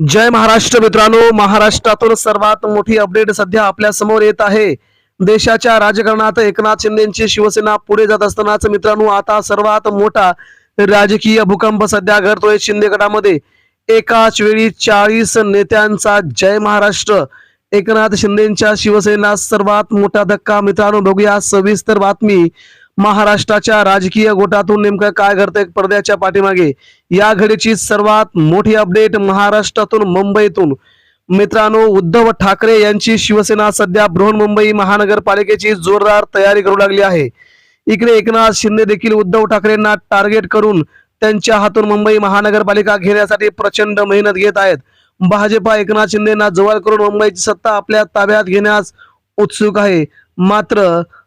जय महाराष्ट्र मित्रांनो महाराष्ट्रातून सर्वात मोठी अपडेट सध्या आपल्यासमोर येत आहे. देशाच्या राजकारणात एकनाथ शिंदेची शिवसेना पुढे जात असतानाच मित्रांनो आता सर्वात मोठा राजकीय भूकंप सध्या घडतोय शिंदे गटामध्ये एकाच वेळी चाळीस नेत्यांचा जय महाराष्ट्र. एकनाथ शिंदेच्या शिवसेना सर्वात मोठा धक्का मित्रांनो बघूया सविस्तर बातमी. महाराष्ट्राच्या राजकीय गोटातून नेमकं काय घडतंय पडद्याच्या पाठीमागे? या घडीची सर्वात मोठी अपडेट महाराष्ट्रातून मुंबईतून. मित्रांनो उद्धव ठाकरे यांची शिवसेना सध्या बृहन्मुंबई महानगरपालिकेची जोरदार तयारी करू लागली आहे. इकडे एकनाथ शिंदे देखील उद्धव ठाकरेंना टार्गेट करून त्यांच्या हातून मुंबई महानगरपालिका घेण्यासाठी प्रचंड मेहनत घेत आहेत. भाजपा एकनाथ शिंदेना जवळ करून मुंबईची सत्ता आपल्या ताब्यात घेण्यास उत्सुक आहे. मात्र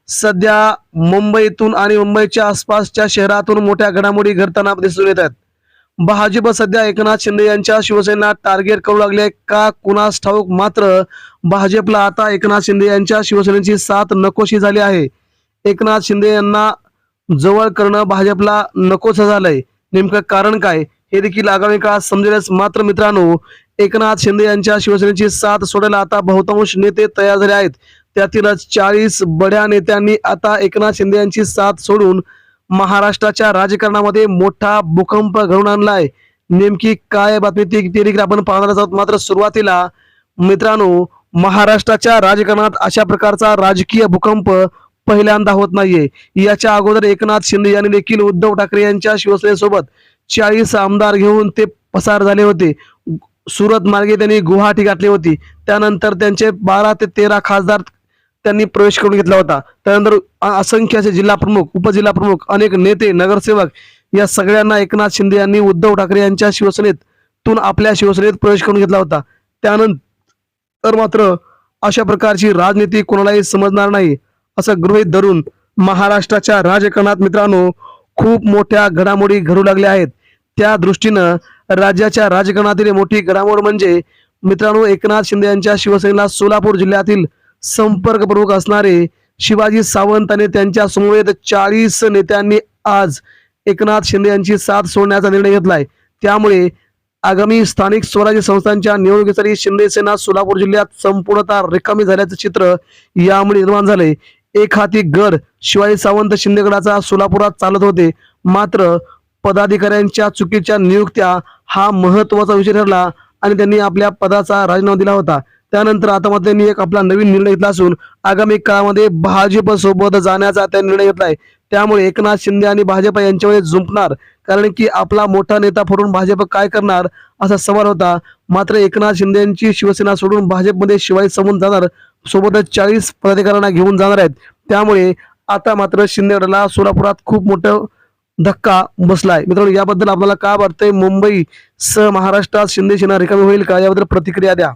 सध्या मुंबईतून आणि मुंबईच्या आसपासच्या शहरातून मोठ्या घडामोडी घडताना दिसून येत आहेत. भाजप सध्या एकनाथ शिंदे यांच्या शिवसेना टार्गेट करू लागले का कुणास ठाऊक? मात्र भाजपला आता एकनाथ शिंदे यांच्या शिवसेनेची साथ नकोशी झाली आहे. एकनाथ शिंदे यांना जवळ करणं भाजपला नकोस झालंय. नेमकं कारण काय? हे देखील आगामी काळात समजेलच. मात्र मित्रांनो एकनाथ शिंदे यांच्या शिवसेनेची साथ सोडायला आता बहुतांश नेते तयार झाले आहेत. त्यातीलच चाळीस बड्या नेत्यांनी आता एकनाथ शिंदे यांची साथ सोडून महाराष्ट्राच्या राजकारणामध्ये मोठा भूकंप घडून आणलाय. नेमकी काय बातमी ती देखील आपण पाहणार आहोत. मात्र सुरुवातीला मित्रांनो महाराष्ट्राच्या राजकारणात अशा प्रकारचा राजकीय भूकंप पहिल्यांदा होत नाहीये. याच्या अगोदर एकनाथ शिंदे यांनी देखील उद्धव ठाकरे यांच्या शिवसेनेसोबत चाळीस आमदार घेऊन ते पसार झाले होते. सुरत मार्गे त्यांनी गुवाहाटी घातली होती. त्यानंतर त्यांचे बारा ते तेरा खासदार त्यांनी प्रवेश करून घेतला होता. त्यानंतर असंख्य असे जिल्हा प्रमुख उपजिल्हा प्रमुख अनेक नेते नगरसेवक या सगळ्यांना एकनाथ शिंदे यांनी उद्धव ठाकरे यांच्या शिवसेनेतून आपल्या शिवसेनेत प्रवेश करून घेतला होता. त्यानंतर मात्र अशा प्रकारची राजनीती कोणालाही समजणार नाही असं गृहित धरून महाराष्ट्राच्या राजकारणात मित्रांनो खूप मोठ्या घडामोडी घडू लागल्या आहेत. त्या दृष्टीनं राज्याच्या राजकारणातील मोठी घडामोड म्हणजे मित्रांनो एकनाथ शिंदे यांच्या शिवसेनेला सोलापूर जिल्ह्यातील संपर्क प्रमुख असणारे शिवाजी सावंत आणि त्यांच्या समवेत चाळीस नेत्यांनी आज एकनाथ शिंदे यांची साथ सोडण्याचा निर्णय घेतलाय. त्यामुळे आगामी स्थानिक स्वराज्य संस्थांच्या निवडणुकीसाठी शिंदे सेना सोलापूर जिल्ह्यात संपूर्णतः रिकामी झाल्याचं चित्र यामुळे निर्माण झाले एक हाती गड शिवाजी सावंत शिंदेगडाचा सोलापुरात चालत होते. मात्र पदाधिकाऱ्यांच्या चुकीच्या नियुक्त्या हा महत्त्वाचा विषय ठरला आणि त्यांनी आपल्या पदाचा राजीनामा दिला होता. त्यानंतर आता मात्र त्यांनी एक आपला नवीन निर्णय घेतला असून आगामी काळामध्ये भाजप सोबत जाण्याचा त्यांनी निर्णय घेतलाय त्यामुळे एकनाथ शिंदे आणि भाजप यांच्यामध्ये जुंपणार. कारण की आपला मोठा नेता फोडून भाजप काय करणार असा सवाल होता. मात्र एकनाथ शिंदे यांची शिवसेना सोडून भाजपमध्ये शिवाय समून जाणार सोबतच चाळीस पदाधिकाऱ्यांना घेऊन जाणार आहेत. त्यामुळे आता मात्र शिंदेगडाला सोलापुरात खूप मोठं धक्का बसलाय. मित्रांनो याबद्दल आपल्याला काय वाटतंय? मुंबई सह महाराष्ट्रात शिंदे सेना रिकामी होईल का? याबद्दल प्रतिक्रिया द्या.